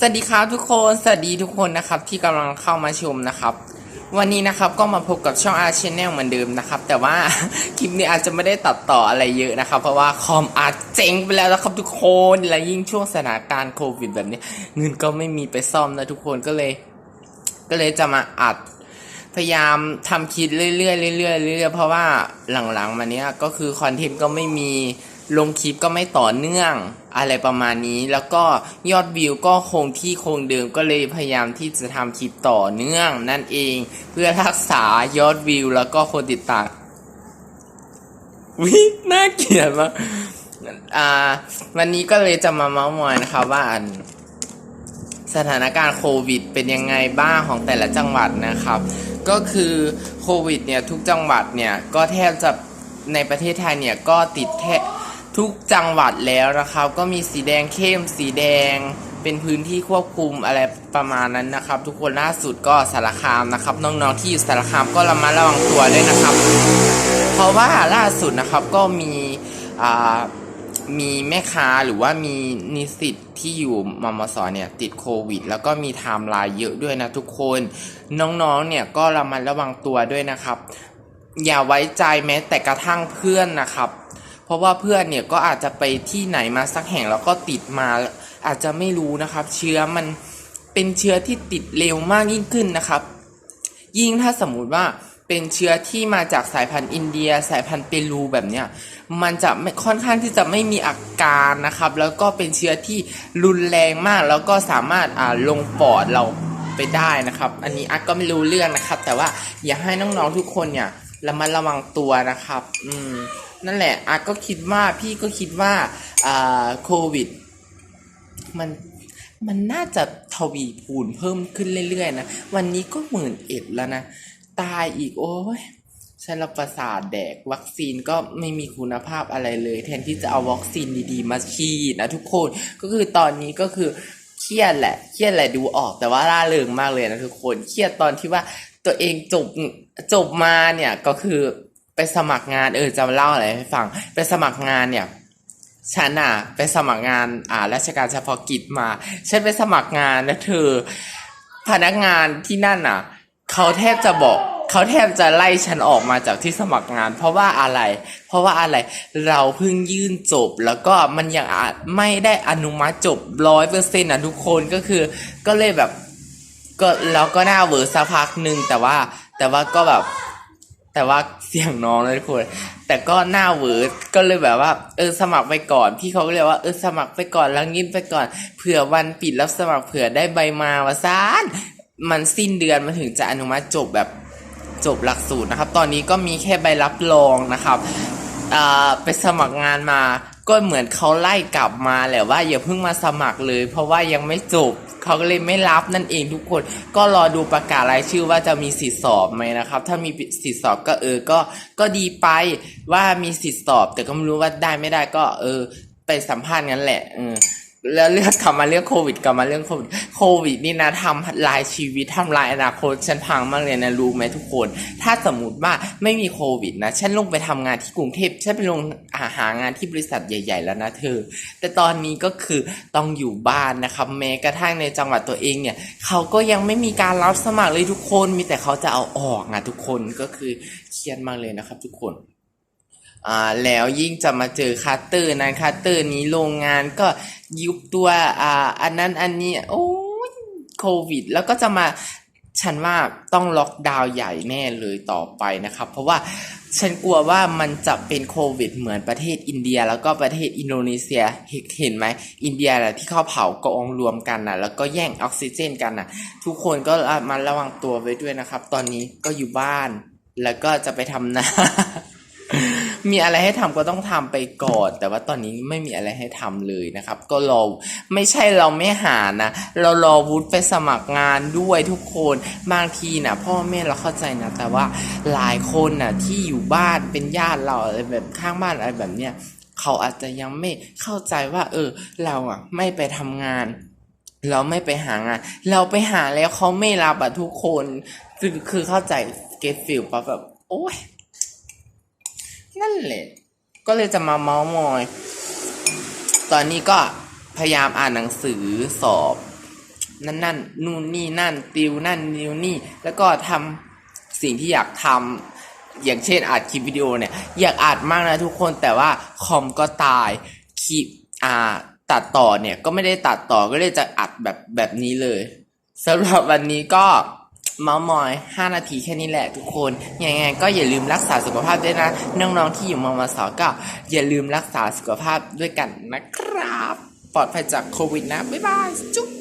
สวัสดีครับทุกคน สวัสดีทุกคนนะครับที่กำลังเข้ามาชมนะครับ วันนี้นะครับก็มาพบกับช่องอาร์ชแนลเหมือนเดิมนะครับ แต่ว่าคลิปนี้อาจจะไม่ได้ตัดต่ออะไรเยอะนะครับ เพราะว่าคอมอาจเจ๊งไปแล้วนะครับทุกคนและยิ่งช่วงสถานการณ์โควิดแบบนี้ เงินก็ไม่มีไปซ่อมนะทุกคนก็เลย ก็เลยจะมาอัดพยายามทำคลิปเรื่อยๆเรื่อยๆเรื่อยๆเพราะว่าหลังๆมาเนี้ยก็คือคอนเทนต์ก็ไม่มี ลงคลิปก็ไม่ต่อเนื่องอะไรประมาณนี้แล้วก็ยอดวิวก็คงที่คงเดิมก็เลยพยายามที่จะทำคลิปต่อเนื่องนั่นเอง เพื่อรักษายอดวิวแล้วก็คนติดตามวิน่าเกลียดมากอ่า วันนี้ก็เลยจะมาเมาส์มอยนะครับว่าอันสถานการณ์โควิด เป็นยังไงบ้างของแต่ละจังหวัดนะครับ ก็คือโควิดเนี่ยทุกจังหวัดเนี่ยก็แทบจะในประเทศไทยเนี่ยก็ติดแทบ ทุกจังหวัดแล้วนะครับ ก็มีสีแดงเข้มสีแดงเป็นพื้นที่ควบคุมอะไรประมาณนั้นนะครับ ทุกคนล่าสุดก็สารคามนะครับ น้องๆที่อยู่สารคามก็ระมัดระวังตัวด้วยนะครับ เพราะว่าล่าสุดนะครับก็มีมีแม่ค้าหรือว่ามีนิสิตที่อยู่มมสเนี่ยติดโควิด แล้วก็มีไทม์ไลน์เยอะด้วยนะทุกคนน้องๆเนี่ยก็ระมัดระวังตัวด้วยนะครับ อย่าไว้ใจแม้แต่กระทั่งเพื่อนนะครับ เพราะว่าเพื่อนเนี่ยก็อาจจะไปที่ไหนมาสักแห่งแล้วก็ติดมาอาจจะไม่รู้นะครับ เชื้อมันเป็นเชื้อที่ติดเร็วมากยิ่งขึ้นนะครับ ยิ่งถ้าสมมุติว่าเป็นเชื้อที่มาจากสายพันธุ์อินเดีย สายพันธุ์เปรูแบบเนี้ยมันจะไม่ค่อนข้างที่จะไม่มีอาการนะครับ แล้วก็เป็นเชื้อที่รุนแรงมาก แล้วก็สามารถอ่าลงปอดเราไปได้นะครับ อันนี้อักก็ไม่รู้เรื่องนะครับ แต่ว่าอยากให้น้องๆทุกคนเนี่ยระมัดระวังตัวนะครับ อืม นั่นแหละอักก็คิดว่าพี่ก็คิดว่าอ่าโควิด มันมันน่าจะทวีคูณเพิ่มขึ้นเรื่อยๆนะ วันนี้ก็หมื่นเอ็ดแล้วนะ ตายอีกโอ้ยฉันรับประสาทแดกวัคซีนก็ไม่มีคุณภาพอะไรเลย แทนที่จะเอาวัคซีนดีๆ มาฉีดนะทุกคนก็คือตอนนี้ก็คือเครียดแหละเครียดแหละดูออกแต่ว่าร่าเริงมากเลยนะทุกคนเครียดตอนที่ว่าตัวเองจบจบมาเนี่ยก็คือ ไปสมัครงานเออจะเล่าอะไรให้ฟัง ไปสมัครงานเนี่ยฉันอะไปสมัครงานอ่าราชการเฉพาะกิจมา ฉันไปสมัครงานแล้วเธอพนักงานที่นั่นอะ เขาแทบจะบอก เขาแทบจะไล่ฉันออกมาจากที่สมัครงาน เพราะว่าอะไร เพราะว่าอะไรเราเพิ่งยื่นจบ แล้วก็มันยังอาจไม่ได้อนุมัติจบร้อยเปอร์เซ็นต์นะทุกคนก็คือ ก็เลยแบบ ก็เราก็น่าเวอร์สักพักหนึ่งแต่ว่าแต่ว่าก็แบบ แต่ว่าเสียงน้องเลยทุกคน แต่ก็หน้าเวิร์ดก็เลยแบบว่า เออสมัครไปก่อนพี่เขาก็เลยว่าเออสมัครไปก่อนแล้วงินไปก่อนเผื่อวันปิดรับสมัครเผื่อได้ใบมาวะซานมันสิ้นเดือนมันถึงจะอนุมัติจบแบบจบหลักสูตรนะครับ ตอนนี้ก็มีแค่ใบรับรองนะครับอ่าไปสมัครงานมาก็เหมือนเขาไล่กลับมาแหละว่าอย่าเพิ่งมาสมัครเลย เพราะว่ายังไม่จบ เขาก็เลยไม่รับนั่นเองทุกคน ก็รอดูประกาศรายชื่อว่าจะมีสิทธิสอบไหมนะครับ ถ้ามีสิทธิสอบก็เออก็ก็ดีไปว่ามีสิทธิสอบ แต่ก็ไม่รู้ว่าได้ไม่ได้ก็เออไปสัมภาษณ์งั้นแหละเออ แล้วเรื่องกลับมาเรื่องโควิดกลับมาเรื่องโควิดโควิดนี่นะทำลายชีวิตทำลายอนาคตฉันพังมากเลยนะรู้ไหมทุกคน ถ้าสมมติว่าไม่มีโควิดนะฉันลงไปทำงานที่กรุงเทพฉันไปลงหาหางานที่บริษัทใหญ่ ๆ แล้วนะเธอ แต่ตอนนี้ก็คือต้องอยู่บ้านนะครับแม้กระทั่งในจังหวัดตัวเองเนี่ยเขาก็ยังไม่มีการรับสมัครเลยทุกคน มีแต่เขาจะเอาออกนะทุกคนก็คือเครียดมากเลยนะครับ ทุกคน แล้วยิ่งจะมาเจอคัตเตอร์นั้นคัตเตอร์นี้โรงงานก็ยุบตัวอ่าอันนั้นอันนี้โอ้ยโควิด แล้วก็จะมาฉันว่าต้องล็อกดาวน์ใหญ่แน่เลยต่อไปนะครับ เพราะว่าฉันกลัวว่ามันจะเป็นโควิด เหมือนประเทศอินเดีย แล้วก็ประเทศอินโดนีเซียเห็นไหมอินเดียแหละที่เขาเผากองรวมกันนะแล้วก็แย่งออกซิเจนกันนะทุกคนก็มาระวังตัวไว้ด้วยนะครับ ตอนนี้ก็อยู่บ้านแล้วก็จะไปทำนา มีอะไรให้ทำก็ต้องทำไปก่อน แต่ว่าตอนนี้ไม่มีอะไรให้ทำเลยนะครับ ก็รอไม่ใช่เราไม่หานะ เรารอวุฒิไปสมัครงานด้วยทุกคนบางทีนะพ่อแม่เราเข้าใจนะ แต่ว่าหลายคนนะที่อยู่บ้านเป็นญาติเราอะไรแบบข้างบ้านอะไรแบบเนี้ยเขาอาจจะยังไม่เข้าใจว่า เออ เราอะ ไม่ไปทำงาน เราไม่ไปหางาน เราไปหาแล้วเขาไม่รับอะทุกคน คือคือเข้าใจเกตฟิลปะแบบ โอ้ย นั่นแหละ ก็เลยจะมาเมาส์มอย ตอนนี้ก็พยายามอ่านหนังสือสอบ นั่นนั่นนู่นนี่นั่น ติวนั่นนิวนี่ แล้วก็ทำสิ่งที่อยากทำอย่างเช่นอัดคลิปวิดีโอเนี่ย อยากอัดมากนะทุกคนแต่ว่าคอมก็ตายคลิปอ่าตัดต่อเนี่ยก็ไม่ได้ตัดต่อก็เลยจะอัดแบบแบบนี้เลยสำหรับวันนี้ก็ เมามอย 5 นาทีแค่นี้แหละทุกคนยังไงก็อย่าลืมรักษาสุขภาพด้วยนะ น้องๆที่อยู่มมสก็อย่าลืมรักษาสุขภาพด้วยกันนะครับ ปลอดภัยจากโควิดนะ บ๊ายบาย จุ๊บ